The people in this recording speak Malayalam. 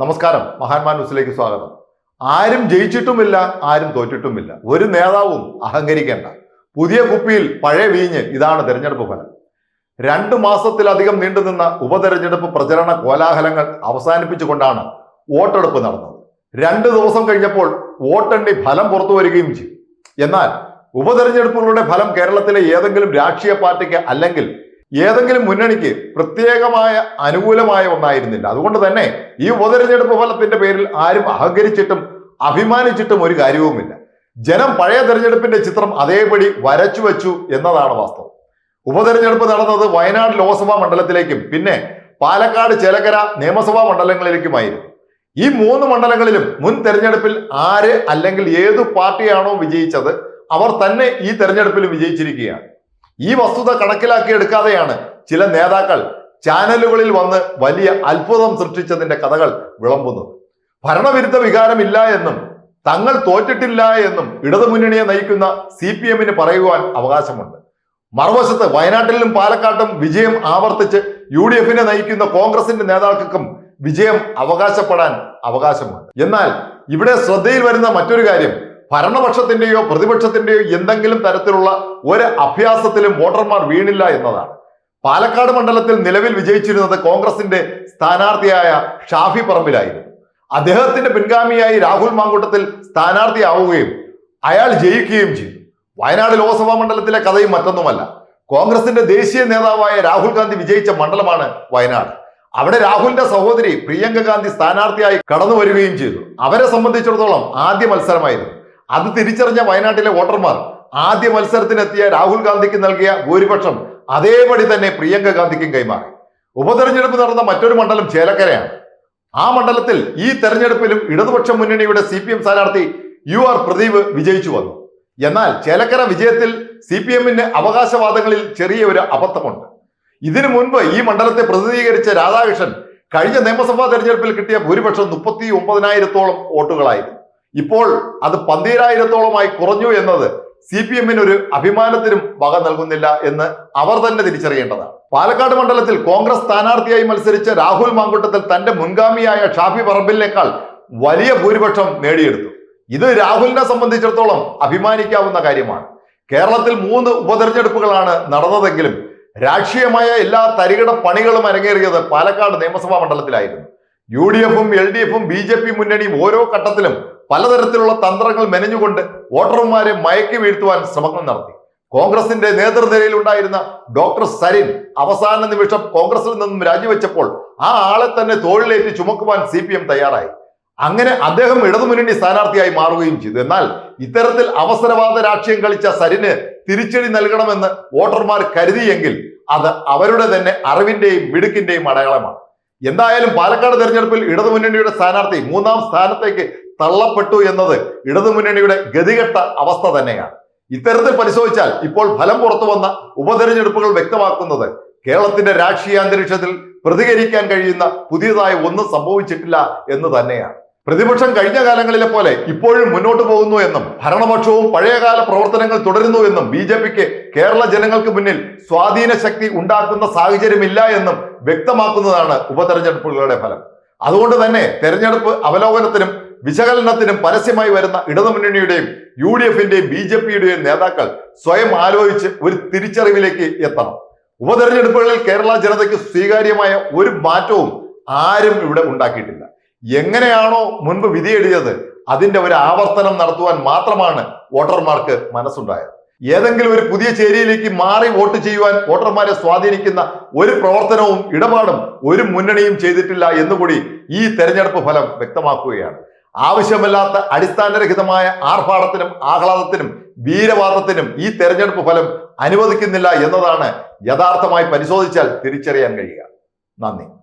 നമസ്കാരം. മഹാന്മാ ന്യൂസിലേക്ക് സ്വാഗതം. ആരും ജയിച്ചിട്ടുമില്ല ആരും തോറ്റിട്ടുമില്ല. ഒരു നേതാവും അഹങ്കരിക്കേണ്ട. പുതിയ കുപ്പിയിൽ പഴയ വീഞ്ഞ് ഇതാണ് തെരഞ്ഞെടുപ്പ് ഫലം. രണ്ടു മാസത്തിലധികം നീണ്ടുനിന്ന ഉപതെരഞ്ഞെടുപ്പ് പ്രചരണ കോലാഹലങ്ങൾ അവസാനിപ്പിച്ചുകൊണ്ടാണ് വോട്ടെടുപ്പ് നടന്നത്. രണ്ട് ദിവസം കഴിഞ്ഞപ്പോൾ വോട്ടെണ്ണി ഫലം പുറത്തു വരികയും ചെയ്തു. എന്നാൽ ഉപതെരഞ്ഞെടുപ്പുകളുടെ ഫലം കേരളത്തിലെ ഏതെങ്കിലും രാഷ്ട്രീയ പാർട്ടിക്ക് അല്ലെങ്കിൽ ഏതെങ്കിലും മുന്നണിക്ക് പ്രത്യേകമായ അനുകൂലമായ ഒന്നായിരുന്നില്ല. അതുകൊണ്ട് തന്നെ ഈ ഉപതെരഞ്ഞെടുപ്പ് ഫലത്തിന്റെ പേരിൽ ആരും അഹങ്കരിച്ചിട്ടും അഭിമാനിച്ചിട്ടും ഒരു കാര്യവുമില്ല. ജനം പഴയ തെരഞ്ഞെടുപ്പിന്റെ ചിത്രം അതേപടി വരച്ചു വെച്ചു എന്നതാണ് വാസ്തവം. ഉപതെരഞ്ഞെടുപ്പ് നടന്നത് വയനാട് ലോക്സഭാ മണ്ഡലത്തിലേക്കും പിന്നെ പാലക്കാട് ചേലക്കര നിയമസഭാ മണ്ഡലങ്ങളിലേക്കുമായിരുന്നു. ഈ മൂന്ന് മണ്ഡലങ്ങളിലും മുൻ തെരഞ്ഞെടുപ്പിൽ ആര് അല്ലെങ്കിൽ ഏതു പാർട്ടിയാണോ വിജയിച്ചത് അവർ തന്നെ ഈ തെരഞ്ഞെടുപ്പിൽ വിജയിച്ചിരിക്കുകയാണ്. ഈ വസ്തുത കണക്കിലാക്കി എടുക്കാതെയാണ് ചില നേതാക്കൾ ചാനലുകളിൽ വന്ന് വലിയ അത്ഭുതം സൃഷ്ടിച്ചതിന്റെ കഥകൾ വിളമ്പുന്നത്. ഭരണവിരുദ്ധ വികാരമില്ല എന്നും തങ്ങൾ തോറ്റിട്ടില്ല എന്നും ഇടതുമുന്നണിയെ നയിക്കുന്ന സി പി എമ്മിന് പറയുവാൻ അവകാശമുണ്ട്. മറുവശത്ത് വയനാട്ടിലും പാലക്കാട്ടും വിജയം ആവർത്തിച്ച് യു ഡി എഫിനെ നയിക്കുന്ന കോൺഗ്രസിന്റെ നേതാക്കൾക്കും വിജയം അവകാശപ്പെടാൻ അവകാശമുണ്ട്. എന്നാൽ ഇവിടെ ശ്രദ്ധയിൽ വരുന്ന മറ്റൊരു കാര്യം ഭരണപക്ഷത്തിന്റെയോ പ്രതിപക്ഷത്തിന്റെയോ എന്തെങ്കിലും തരത്തിലുള്ള ഒരു അഭ്യാസത്തിലും വോട്ടർമാർ വീണില്ല എന്നതാണ്. പാലക്കാട് മണ്ഡലത്തിൽ നിലവിൽ വിജയിച്ചിരുന്നത് കോൺഗ്രസിന്റെ സ്ഥാനാർത്ഥിയായ ഷാഫി പറമ്പിലായിരുന്നു. അദ്ദേഹത്തിന്റെ പിൻഗാമിയായി രാഹുൽ മാങ്കൂട്ടത്തിൽ സ്ഥാനാർത്ഥിയാവുകയും അയാൾ ജയിക്കുകയും ചെയ്തു. വയനാട് ലോക്സഭാ മണ്ഡലത്തിലെ കഥയും മറ്റൊന്നുമല്ല. കോൺഗ്രസിന്റെ ദേശീയ നേതാവായ രാഹുൽ ഗാന്ധി വിജയിച്ച മണ്ഡലമാണ് വയനാട്. അവിടെ രാഹുലിന്റെ സഹോദരി പ്രിയങ്ക ഗാന്ധി സ്ഥാനാർത്ഥിയായി കടന്നു വരികയും ചെയ്തു. അവരെ സംബന്ധിച്ചിടത്തോളം ആദ്യ മത്സരമായിരുന്നു. അത് തിരിച്ചറിഞ്ഞ വയനാട്ടിലെ വോട്ടർമാർ ആദ്യ മത്സരത്തിനെത്തിയ രാഹുൽ ഗാന്ധിക്ക് നൽകിയ ഭൂരിപക്ഷം അതേപടി തന്നെ പ്രിയങ്ക ഗാന്ധിക്കും കൈമാറി. ഉപതെരഞ്ഞെടുപ്പ് നടന്ന മറ്റൊരു മണ്ഡലം ചേലക്കരയാണ്. ആ മണ്ഡലത്തിൽ ഈ തെരഞ്ഞെടുപ്പിലും ഇടതുപക്ഷ മുന്നണിയുടെ സി പി എം സ്ഥാനാർത്ഥി യു ആർ പ്രദീപ് വിജയിച്ചു വന്നു. എന്നാൽ ചേലക്കര വിജയത്തിൽ സി പി എമ്മിന് അവകാശവാദങ്ങളിൽ ചെറിയ ഒരു അബദ്ധമുണ്ട്. ഇതിനു മുൻപ് ഈ മണ്ഡലത്തെ പ്രതിനിധീകരിച്ച രാധാകൃഷ്ണൻ കഴിഞ്ഞ നിയമസഭാ തെരഞ്ഞെടുപ്പിൽ കിട്ടിയ ഭൂരിപക്ഷം മുപ്പത്തി ഒമ്പതിനായിരത്തോളം വോട്ടുകളായിരുന്നു. ഇപ്പോൾ അത് പന്തീരായിരത്തോളമായി കുറഞ്ഞു എന്നത് സി പി എമ്മിന് ഒരു അഭിമാനത്തിനും വക നൽകുന്നില്ല എന്ന് അവർ തന്നെ തിരിച്ചറിയേണ്ടതാണ്. പാലക്കാട് മണ്ഡലത്തിൽ കോൺഗ്രസ് സ്ഥാനാർത്ഥിയായി മത്സരിച്ച രാഹുൽ മാങ്കുട്ടത്തിൽ തന്റെ മുൻഗാമിയായ ഷാഫി പറമ്പിലിനേക്കാൾ വലിയ ഭൂരിപക്ഷം നേടിയെടുത്തു. ഇത് രാഹുലിനെ സംബന്ധിച്ചിടത്തോളം അഭിമാനിക്കാവുന്ന കാര്യമാണ്. കേരളത്തിൽ മൂന്ന് ഉപതെരഞ്ഞെടുപ്പുകളാണ് നടന്നതെങ്കിലും രാഷ്ട്രീയമായ എല്ലാ തരികിട പണികളും അരങ്ങേറിയത് പാലക്കാട് നിയമസഭാ മണ്ഡലത്തിലായിരുന്നു. യു ഡി എഫും എൽ ഡി എഫും ബി ജെ പി മുന്നണിയും ഓരോ ഘട്ടത്തിലും പലതരത്തിലുള്ള തന്ത്രങ്ങൾ മെനഞ്ഞുകൊണ്ട് വോട്ടർമാരെ മയക്കി വീഴ്ത്തുവാൻ ശ്രമങ്ങൾ നടത്തി. കോൺഗ്രസിന്റെ നേതൃനിരയിൽ ഉണ്ടായിരുന്ന ഡോക്ടർ സരിൻ അവസാന നിമിഷം കോൺഗ്രസിൽ നിന്നും രാജിവെച്ചപ്പോൾ ആ ആളെ തന്നെ തോളിലേറ്റ് ചുമക്കുവാൻ സി പി എം തയ്യാറായി. അങ്ങനെ അദ്ദേഹം ഇടതുമുന്നണി സ്ഥാനാർത്ഥിയായി മാറുകയും ചെയ്തു. എന്നാൽ ഇത്തരത്തിൽ അവസരവാദ രാഷ്ട്രീയം കളിച്ച സരിന് തിരിച്ചടി നൽകണമെന്ന് വോട്ടർമാർ കരുതിയെങ്കിൽ അത് അവരുടെ തന്നെ അറിവിന്റെയും മിടുക്കിന്റെയും അടയാളമാണ്. എന്തായാലും പാലക്കാട് തെരഞ്ഞെടുപ്പിൽ ഇടതുമുന്നണിയുടെ സ്ഥാനാർത്ഥി മൂന്നാം സ്ഥാനത്തേക്ക് തള്ളപ്പെട്ടു എന്നത് ഇടതുമുന്നണിയുടെ ഗതികെട്ട അവസ്ഥ തന്നെയാണ്. ഇത്തരത്തിൽ പരിശോധിച്ചാൽ ഇപ്പോൾ ഫലം പുറത്തു വന്ന ഉപതെരഞ്ഞെടുപ്പുകൾ വ്യക്തമാക്കുന്നത് കേരളത്തിന്റെ രാഷ്ട്രീയ അന്തരീക്ഷത്തിൽ പ്രതികരിക്കാൻ കഴിയുന്ന പുതിയതായി ഒന്നും സംഭവിച്ചിട്ടില്ല എന്ന് തന്നെയാണ്. പ്രതിപക്ഷം കഴിഞ്ഞ കാലങ്ങളിലെ പോലെ ഇപ്പോഴും മുന്നോട്ട് പോകുന്നു എന്നും ഭരണപക്ഷവും പഴയകാല പ്രവർത്തനങ്ങൾ തുടരുന്നു എന്നും ബി ജെ പിക്ക് കേരള ജനങ്ങൾക്ക് മുന്നിൽ സ്വാധീന ശക്തി ഉണ്ടാക്കുന്ന സാഹചര്യമില്ല എന്നും വ്യക്തമാക്കുന്നതാണ് ഉപതെരഞ്ഞെടുപ്പുകളുടെ ഫലം. അതുകൊണ്ട് തന്നെ തെരഞ്ഞെടുപ്പ് അവലോകനത്തിനും വിശകലനത്തിനും പരസ്യമായി വരുന്ന ഇടതുമുന്നണിയുടെയും യു ഡി എഫിന്റെയും ബി ജെ പിയുടെയും നേതാക്കൾ സ്വയം ആലോചിച്ച് ഒരു തിരിച്ചറിവിലേക്ക് എത്തണം. ഉപതെരഞ്ഞെടുപ്പുകളിൽ കേരള ജനതയ്ക്ക് സ്വീകാര്യമായ ഒരു മാറ്റവും ആരും ഇവിടെ ഉണ്ടാക്കിയിട്ടില്ല. എങ്ങനെയാണോ മുൻപ് വിധിയെഴുതിയത് അതിന്റെ ഒരു ആവർത്തനം നടത്തുവാൻ മാത്രമാണ് വോട്ടർമാർക്ക് മനസ്സുണ്ടായത്. ഏതെങ്കിലും ഒരു പുതിയ ചേരിയിലേക്ക് മാറി വോട്ട് ചെയ്യുവാൻ വോട്ടർമാരെ സ്വാധീനിക്കുന്ന ഒരു പ്രവർത്തനവും ഇടപാടും ഒരു മുന്നണിയും ചെയ്തിട്ടില്ല എന്നുകൂടി ഈ തെരഞ്ഞെടുപ്പ് ഫലം വ്യക്തമാക്കുകയാണ്. ആവശ്യമില്ലാത്ത അടിസ്ഥാനരഹിതമായ ആർഭാടത്തിനും ആഹ്ലാദത്തിനും വീരവാദത്തിനും ഈ തെരഞ്ഞെടുപ്പ് ഫലം അനുവദിക്കുന്നില്ല എന്നതാണ് യഥാർത്ഥമായി പരിശോധിച്ചാൽ തിരിച്ചറിയാൻ കഴിയുക. നന്ദി.